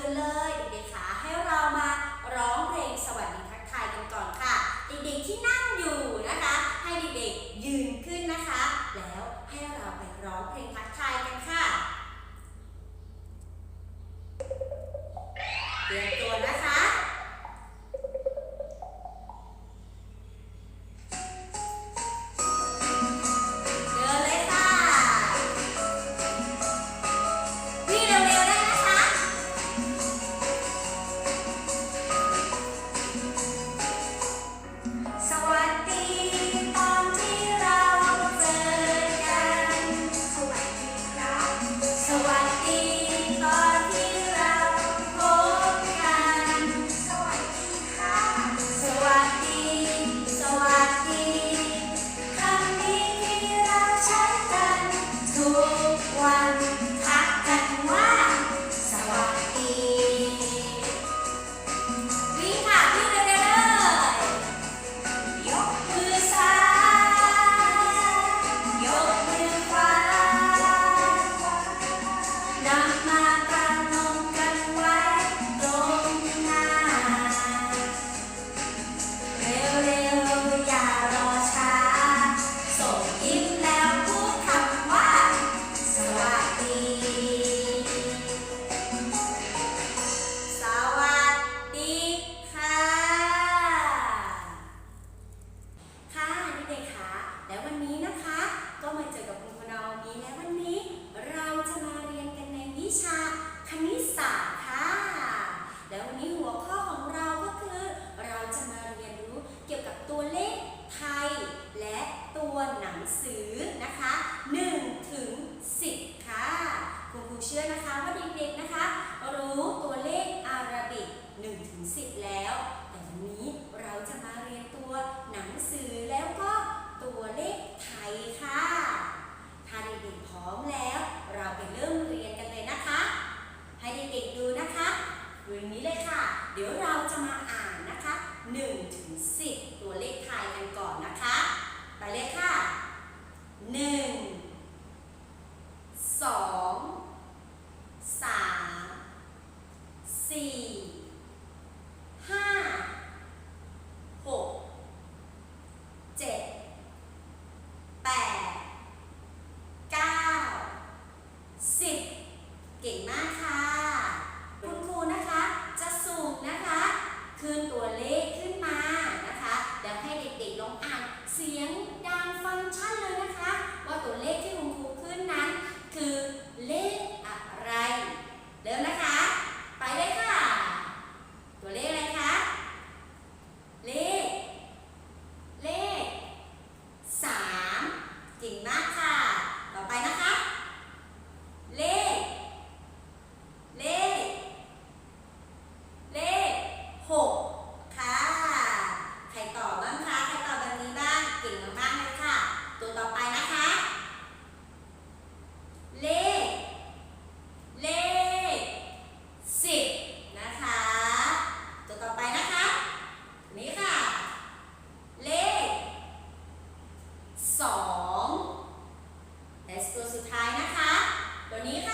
ื่นเลยเด็กค่ะ เดี๋ยวเราจะมาอ่านนะคะ1ถึง10 ตัวเลขไทยกันก่อนนะคะ ไปเลยค่ะ 1 2 3 4 ส่วนสุดท้ายนะคะ ตัวนี้ค่ะ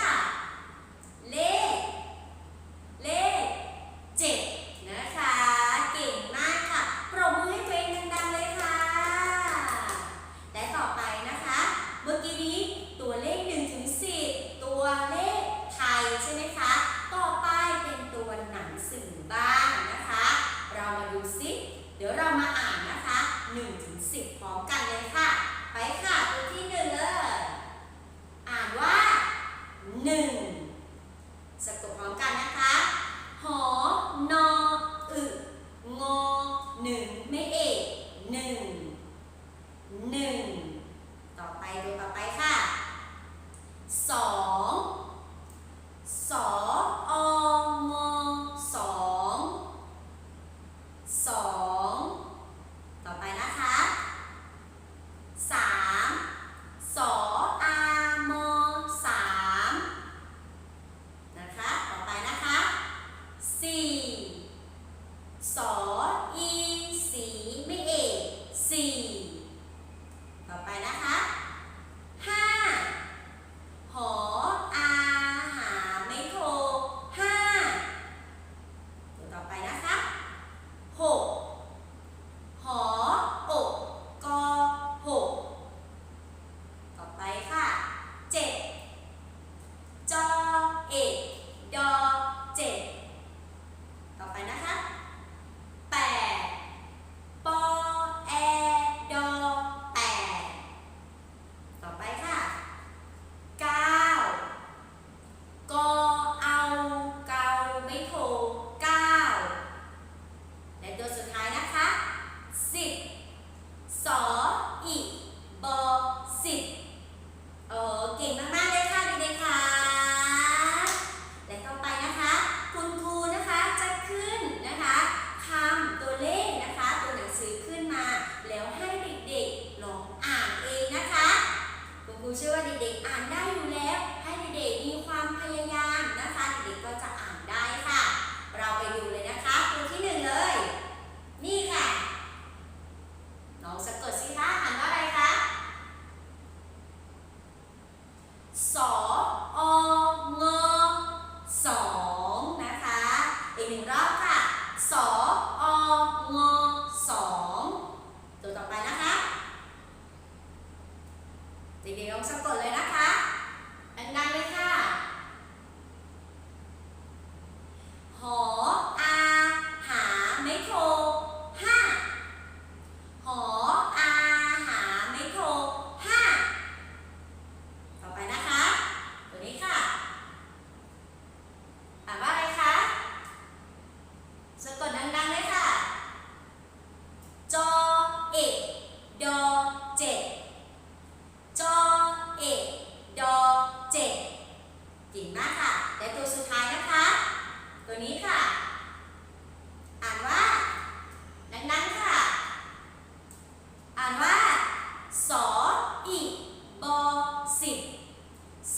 สิบ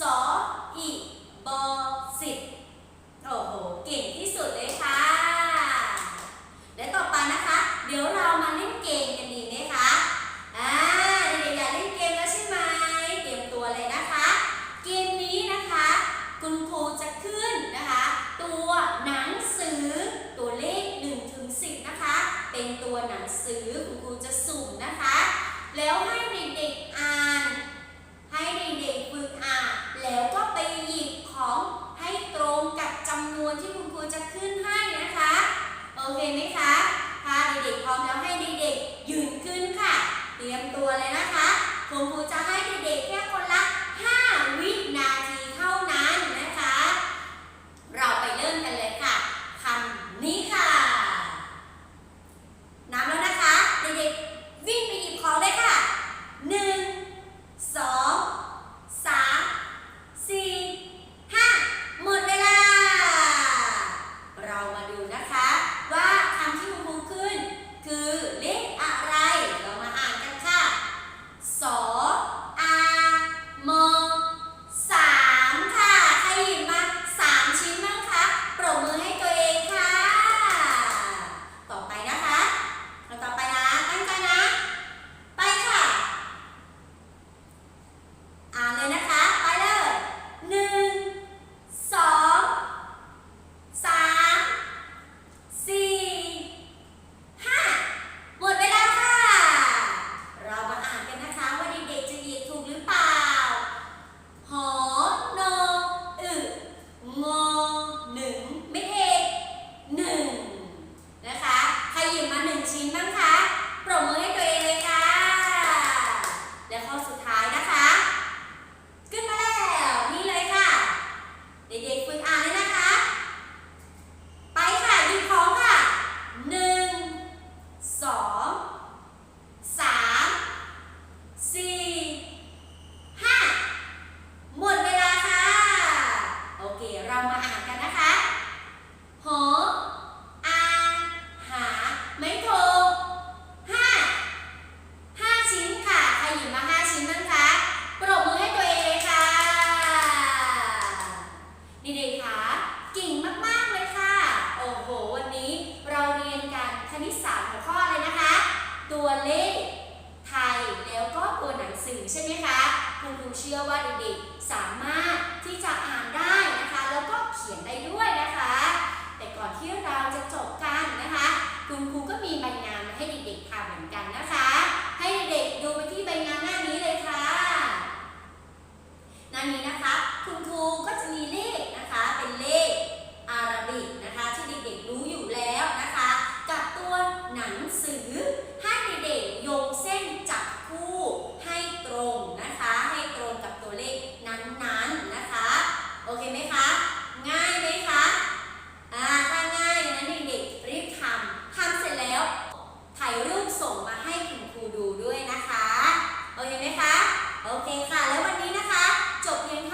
สออีบอสิบโอ้โห เก่งที่สุดเลยค่ะ และต่อไปนะคะ เดี๋ยวเรามาเล่นเกมกันดีไหมคะ อ่าเด็กๆอยากเล่นเกมแล้วใช่ไหมเตรียมตัวเลยนะคะ เกมนี้นะคะ คุณครูจะขึ้นนะคะ ตัวหนังสือตัวเลข1นถึงสินะคะ เป็นตัวหนังสือคุณครูจะสุ่มนะคะ แล้วให้เด็กๆอ่าน นที่คุณครูจะขึ้นให้นะคะ โอเคไหมคะพาเด็กๆพร้อมแล้วให้เด็กๆยืนขึ้นค่ะ เตรียมตัวเลยนะคะ คุณครูจะให้ โอเคค่ะ แล้ววันนี้นะคะ จบเพียงเท่า